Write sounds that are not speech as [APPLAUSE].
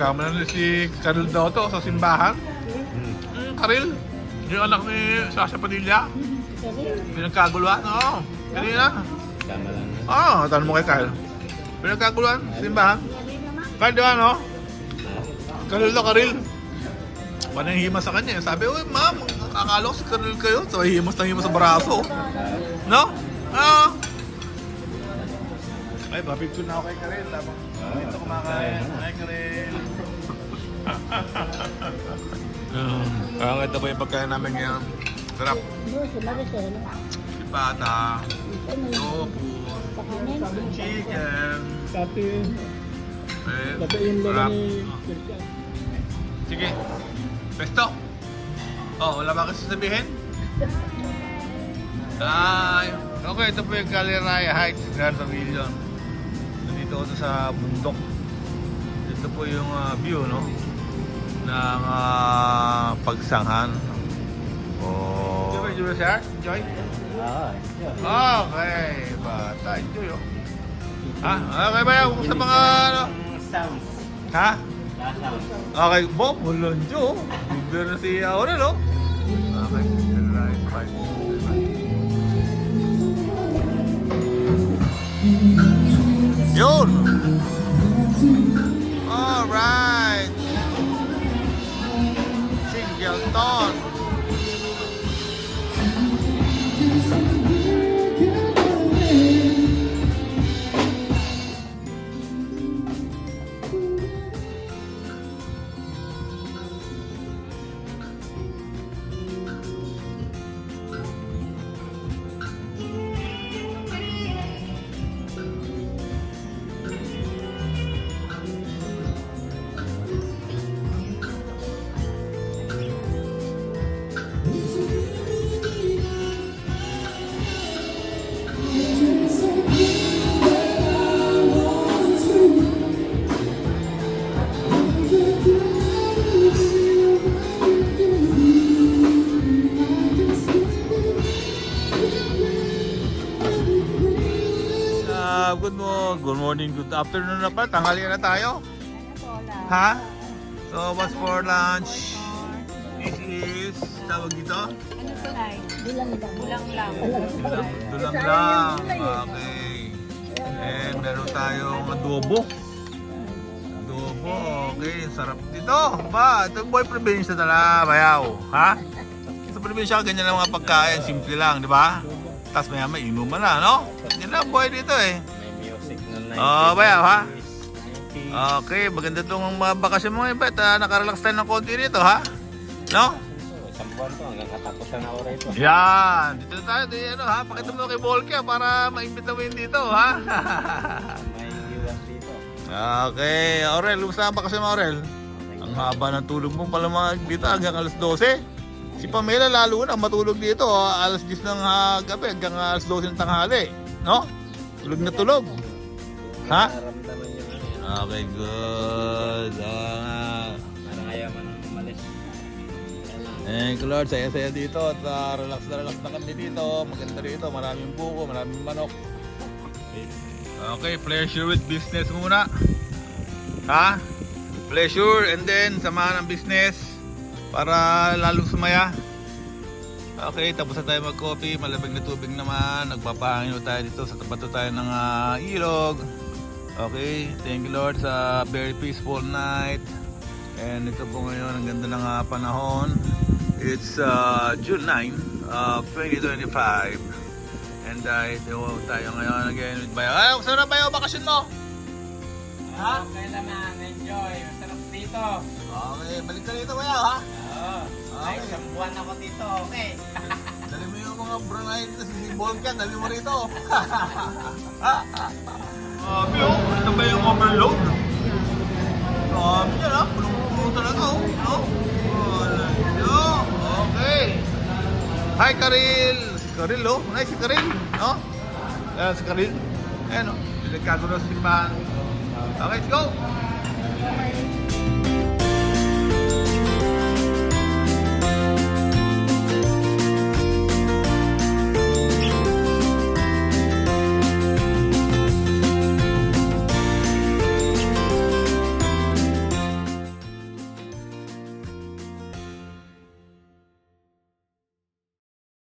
Napagkamalan na si Karil Dotto sa simbahan. Hmm, Karil, yung anak ni Sasha Padilla. Pinagkaguluhan, oo. Kanina. Tama lang. Oo, oh, tanong mo kay Kyle. Pinagkaguluhan, simbahan. Kyle, di ba, no? Karil na Karil. Panang himas sa kanya. Sabi, uy, ma'am, akala ko si Karil kayo. So, himas na himas sa braso. No? Oo. Ay, papicture na ako kay Karel. Habang dito kumakain. Ay, Karel. [LAUGHS] Kaya ito po yung pagkain namin ngayon. Sarap. Sipata, tofu, chicken. Dati, Eh, sarap. Sige. Pesto. Oh, wala ba kasi sabihin? Ay, okay, ito po yung Galleria Heights, Grand Pavilion. Nandito ako sa bundok. Ito po yung ah, view, no? Ng ah, pagsanghan. Oh. Enjoy, enjoy, sir? Enjoy? Ah, Okay, bata, enjoy, oh. Ha? Okay ba yan? Kumusta mga ano? Sounds. Ha? Ah. Okay, Bob, mulunjo. Bibir na si Aura, no? Okay, right, fine. Yun! Good mo, good morning, good afternoon na pa. Tanghali na tayo. Ha? So, what's for lunch? This is, tawag dito? Ano to, Nay? Bilang lang. Kulang lang. Dulang lang. Okay. And meron tayong adobo. Adobo, okay. Sarap dito. Ba, ito boy probinsya tala, bayaw. Ha? Sa probinsya, ganyan lang mga pagkain. Simple lang, di ba? Tapos maya may inuman na, no? Yan lang boy dito eh. Na 90s. Oo, bayaw, ha? 90s. Okay, maganda itong mga bakasyon mo, Ibet. Ah, nakarelax tayo ng konti rito, ha? No? Isang buwan to hanggang katapusan na oras ito. Yan! Dito na tayo, di, ano, ha? Pakita mo kay Volker para maimbita mo yun dito, ha? [LAUGHS] May iwan dito. okay, Aurel, kumusta ang bakasyon mo, Aurel? Ang haba ng tulog mo pala mga dito hanggang alas 12. Si Pamela lalo na matulog dito, ah, alas 10 ng ah, gabi hanggang alas 12 ng tanghali. No? Tulog na tulog. Ha? Nararamdaman yan. Okay, good. Ah, Parang ayaw man ang umalis. Thank you Lord, saya-saya dito at ah, relax na relax na kami dito. Maganda rito, maraming buko, maraming manok. Okay, pleasure with business muna. Ha? Pleasure and then samahan ng business para lalong sumaya. Okay, tapos na tayo mag-coffee, malamig na tubig naman. Nagpapahangin na tayo dito sa tapat tayo ng ah, ilog. Okay, thank you Lord sa very peaceful night. And ito po ngayon, ang ganda ng ah, panahon. It's uh, June 9, uh, 2025. And uh, ito tayo ngayon again with Bayo. Ay, gusto na Bayo, bakasyon mo? Ha? Okay naman, enjoy. Masarap dito. Okay, balik ka dito Bayo, ha? Oo. Ay, Okay. isang buwan ako dito. Okay. [LAUGHS] Dali mo yung mga brunei dito, si Volcan, dali mo rito. [LAUGHS] Sabi oh, ito ba yung overload? Sabi yan ha, punong-puno talaga, oh. No? Oh? Okay. Hi, Karil. Si Karil, oh. Nice, si Karil. No? Ayan, si Karil. Ayan, oh. Delikado na sa simbahan. Okay, let's go.